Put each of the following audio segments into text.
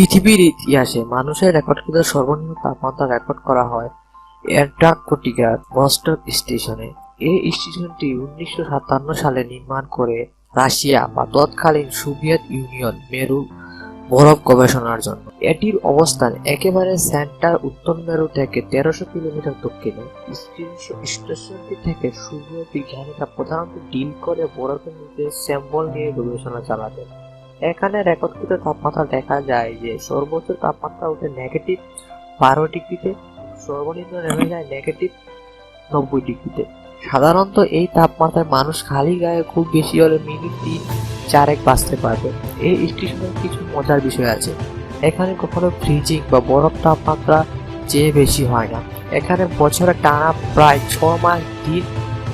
পৃথিবীর ইতিহাসে মানুষের রেকর্ডকৃত সর্বনিম্ন তাপমাত্রা রেকর্ড করা হয় অ্যান্টার্কটিকার বস্টন স্টেশনে। এই স্টেশনটি উনিশশো সাতান্ন সালে নির্মাণ করে রাশিয়া বা তৎকালীন সোভিয়েত ইউনিয়ন মেরু বরফ গবেষণার জন্য। এটির অবস্থান একেবারে সেন্টার উত্তর মেরু থেকে তেরোশো কিলোমিটার দক্ষিণে। স্টেশনটি থেকে সূর্য বিজ্ঞানীরা প্রধানত ডিল করে বরফের নিচে স্যাম্পল নিয়ে গবেষণা চালাতেন। এখানে রেকর্ডকৃত তাপমাত্রা দেখা যায় যে সর্বোচ্চ তাপমাত্রা ওঠে নেগেটিভ বারো ডিগ্রিতে, সর্বনিম্ন নেমে যায় নেগেটিভ নব্বই ডিগ্রিতে। সাধারণত এই তাপমাত্রায় মানুষ খালি গায়ে খুব বেশি হলে মিনিট তিন, চারেক বাঁচতে পারবে। এই স্টেশনের কিছু মজার বিষয় আছে। এখানে কখনো ফ্রিজিং বা বরফ তাপমাত্রা চেয়ে বেশি হয় না। এখানে বছরে টানা প্রায় ছ মাস দিন,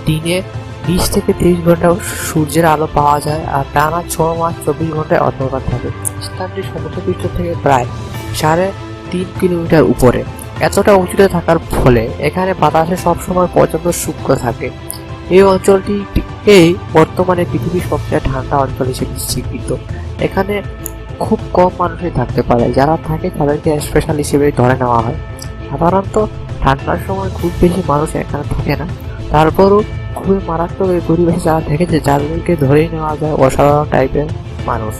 দিনে বিশ থেকে তিরিশ ঘণ্টা সূর্যের আলো পাওয়া যায় আর টানা ছ মাস চব্বিশ ঘন্টায় অন্ধকার থাকে। স্থানটি সমুদ্রপৃষ্ঠ থেকে প্রায় সাড়ে তিন কিলোমিটার উপরে। এতটা উঁচুতে থাকার ফলে এখানে বাতাসে সবসময় পর্যন্ত শুষ্ক থাকে। এই অঞ্চলটি এই বর্তমানে পৃথিবীর সবচেয়ে ঠান্ডা অঞ্চল হিসেবে স্বীকৃত। এখানে খুব কম মানুষই থাকতে পারে। যারা থাকে তাদেরকে স্পেশাল হিসেবে ধরে নেওয়া হয়। সাধারণত ঠান্ডার সময় খুব বেশি মানুষ এখানে থাকে না। তারপরও খুবই মারাত্মক এই পরিবেশে যারা থেকেছে যাদেরকে ধরেই নেওয়া যায় অসাধারণ টাইপের মানুষ।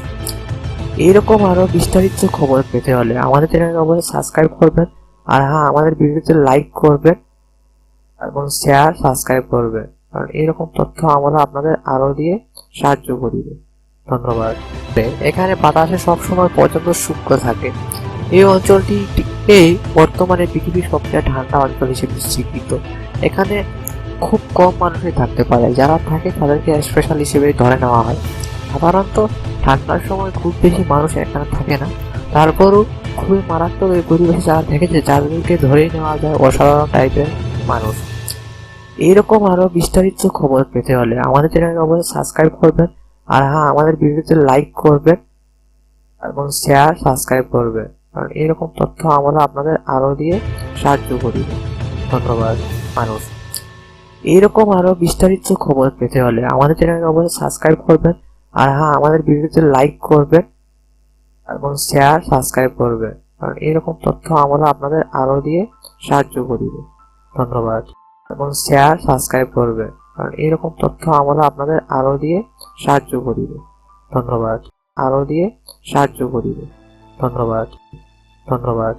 এইরকম আরও বিস্তারিত খবর পেতে হলে আমাদের চ্যানেলকে অবশ্যই সাবস্ক্রাইব করবেন। আর হ্যাঁ আমাদের ভিডিওতে লাইক করবেন এবং শেয়ার সাবস্ক্রাইব করবেন। কারণ এরকম তথ্য আমরা আপনাদের আরও দিয়ে সাহায্য করিবে ধন্যবাদ। এখানে বাতাসে সবসময় পর্যন্ত শুষ্ক থাকে। এই অঞ্চলটি বর্তমানে পৃথিবীর সবচেয়ে ঠান্ডা অঞ্চল হিসেবে স্বীকৃত। এখানে খুব কম মানুষই থাকতে পারে। যারা থাকে তাদেরকে স্পেশাল হিসেবে ধরে নেওয়া হয়। সাধারণত ঠান্ডার সময় খুব বেশি মানুষ এখানে থাকে না। তারপরও খুবই মারাত্মক এই পরিবেশে যারা থেকেছে যাদেরকে ধরেই নেওয়া যায় অসাধারণ টাইপের মানুষ। এইরকম আরও বিস্তারিত খবর পেতে হলে আমাদের চ্যানেলকে অবশ্যই সাবস্ক্রাইব করবেন। আর হ্যাঁ আমাদের ভিডিওতে লাইক করবেন এবং শেয়ার সাবস্ক্রাইব করবেন। কারণ এরকম তথ্য আমরা আপনাদের আরও দিয়ে সাহায্য করি। ধন্যবাদ, মানুষ। এইরকম আরও বিস্তারিত খবর পেতে হলে আমাদের চ্যানেলকে অবশ্যই সাবস্ক্রাইব করবেন। আর হ্যাঁ আমাদের ভিডিওতে লাইক করবেন। এবং শেয়ার সাবস্ক্রাইব করবেন। কারণ এরকম তথ্য আমরা আপনাদের আরও দিয়ে সাহায্য করি। ধন্যবাদ। এবং শেয়ার সাবস্ক্রাইব করবেন। কারণ এরকম তথ্য আমরা আপনাদের আরও দিয়ে সাহায্য করি। ধন্যবাদ। আরও দিয়ে সাহায্য করিবে ধন্যবাদ। ধন্যবাদ।